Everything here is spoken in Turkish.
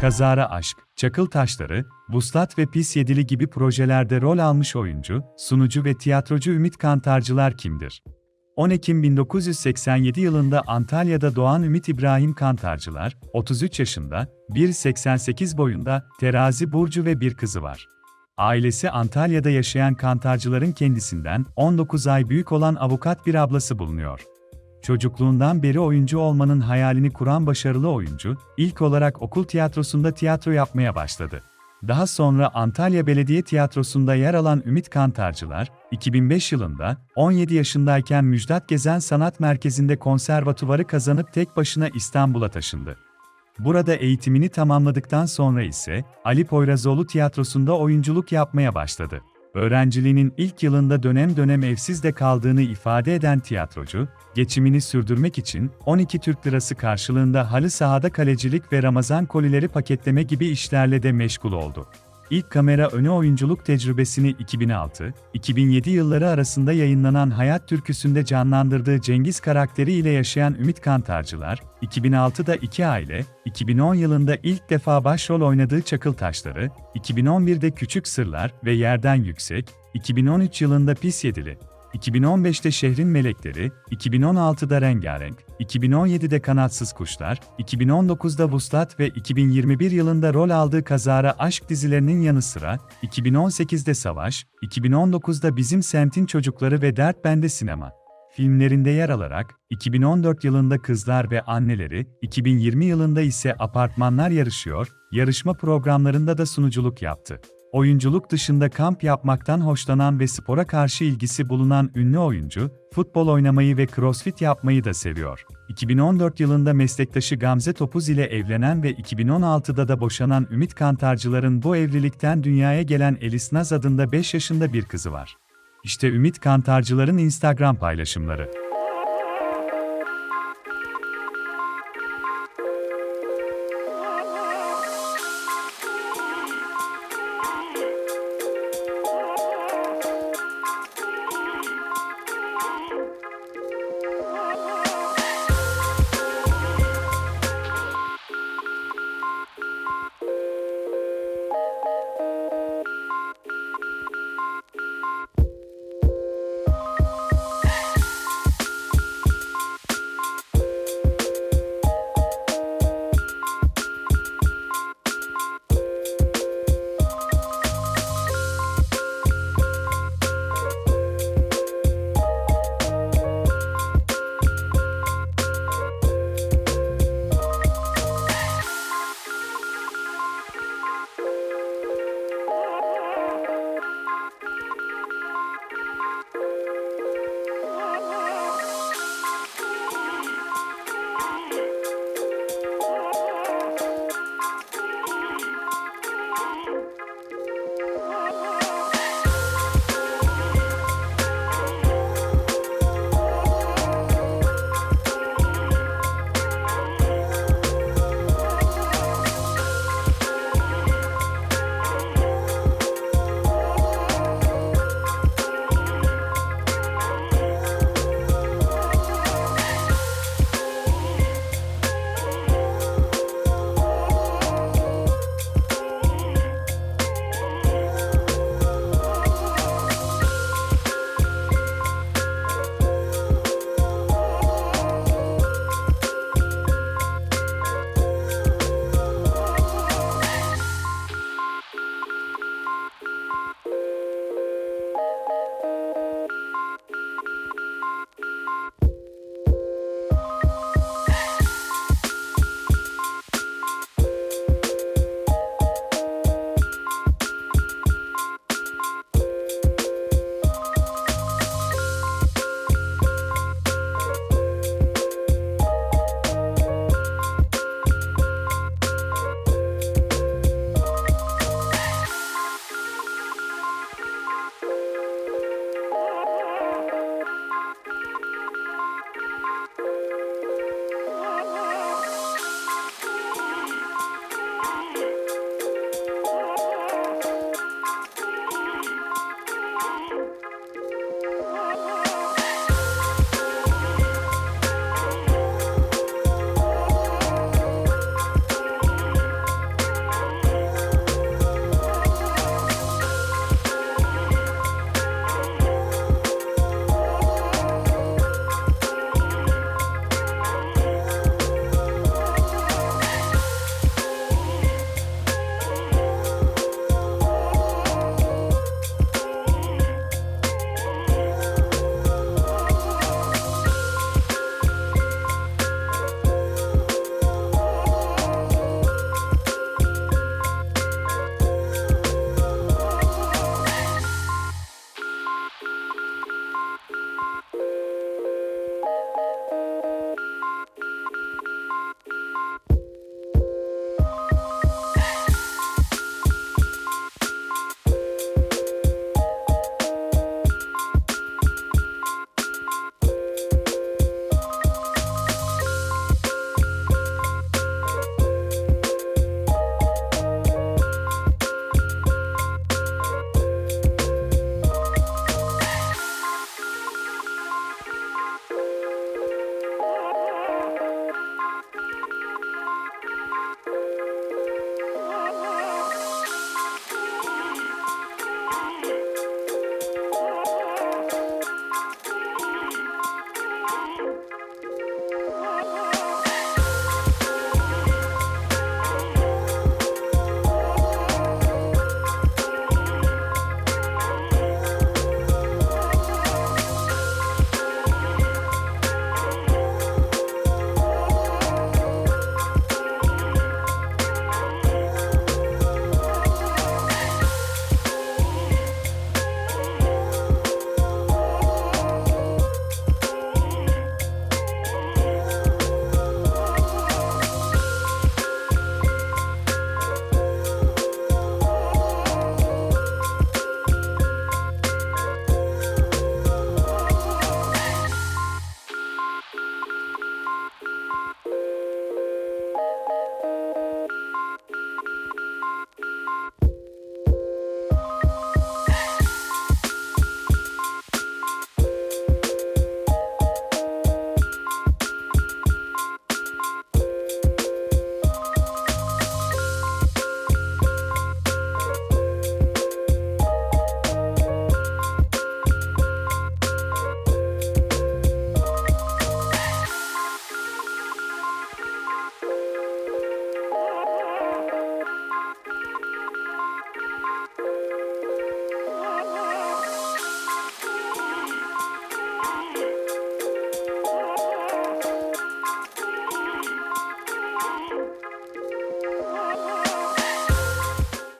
Kazara Aşk, Çakıl Taşları, Vuslat ve Pis Yedili gibi projelerde rol almış oyuncu, sunucu ve tiyatrocu Ümit Kantarcılar kimdir? 10 Ekim 1987 yılında Antalya'da doğan Ümit İbrahim Kantarcılar, 33 yaşında, 1.88 boyunda, terazi burcu ve bir kızı var. Ailesi Antalya'da yaşayan Kantarcıların kendisinden 19 ay büyük olan avukat bir ablası bulunuyor. Çocukluğundan beri oyuncu olmanın hayalini kuran başarılı oyuncu, ilk olarak okul tiyatrosunda tiyatro yapmaya başladı. Daha sonra Antalya Belediye Tiyatrosu'nda yer alan Ümit Kantarcılar, 2005 yılında 17 yaşındayken Müjdat Gezen Sanat Merkezi'nde konservatuvarı kazanıp tek başına İstanbul'a taşındı. Burada eğitimini tamamladıktan sonra ise Ali Poyrazoğlu Tiyatrosu'nda oyunculuk yapmaya başladı. Öğrenciliğinin ilk yılında dönem dönem evsiz de kaldığını ifade eden tiyatrocu, geçimini sürdürmek için 12 Türk Lirası karşılığında halı sahada kalecilik ve Ramazan kolileri paketleme gibi işlerle de meşgul oldu. İlk kamera önü oyunculuk tecrübesini 2006-2007 yılları arasında yayınlanan Hayat Türküsü'nde canlandırdığı Cengiz karakteri ile yaşayan Ümit Kantarcılar, 2006'da iki aile, 2010 yılında ilk defa başrol oynadığı Çakıl Taşları, 2011'de Küçük Sırlar ve Yerden Yüksek, 2013 yılında Pis Yedili, 2015'te Şehrin Melekleri, 2016'da Rengarenk, 2017'de Kanatsız Kuşlar, 2019'da Vuslat ve 2021 yılında rol aldığı Kazara Aşk dizilerinin yanı sıra, 2018'de Savaş, 2019'da Bizim Semtin Çocukları ve Dert Bende Sinema filmlerinde yer alarak, 2014 yılında Kızlar ve Anneleri, 2020 yılında ise Apartmanlar Yarışıyor, yarışma programlarında da sunuculuk yaptı. Oyunculuk dışında kamp yapmaktan hoşlanan ve spora karşı ilgisi bulunan ünlü oyuncu, futbol oynamayı ve crossfit yapmayı da seviyor. 2014 yılında meslektaşı Gamze Topuz ile evlenen ve 2016'da da boşanan Ümit Kantarcılar'ın bu evlilikten dünyaya gelen Elis Naz adında 5 yaşında bir kızı var. İşte Ümit Kantarcılar'ın Instagram paylaşımları.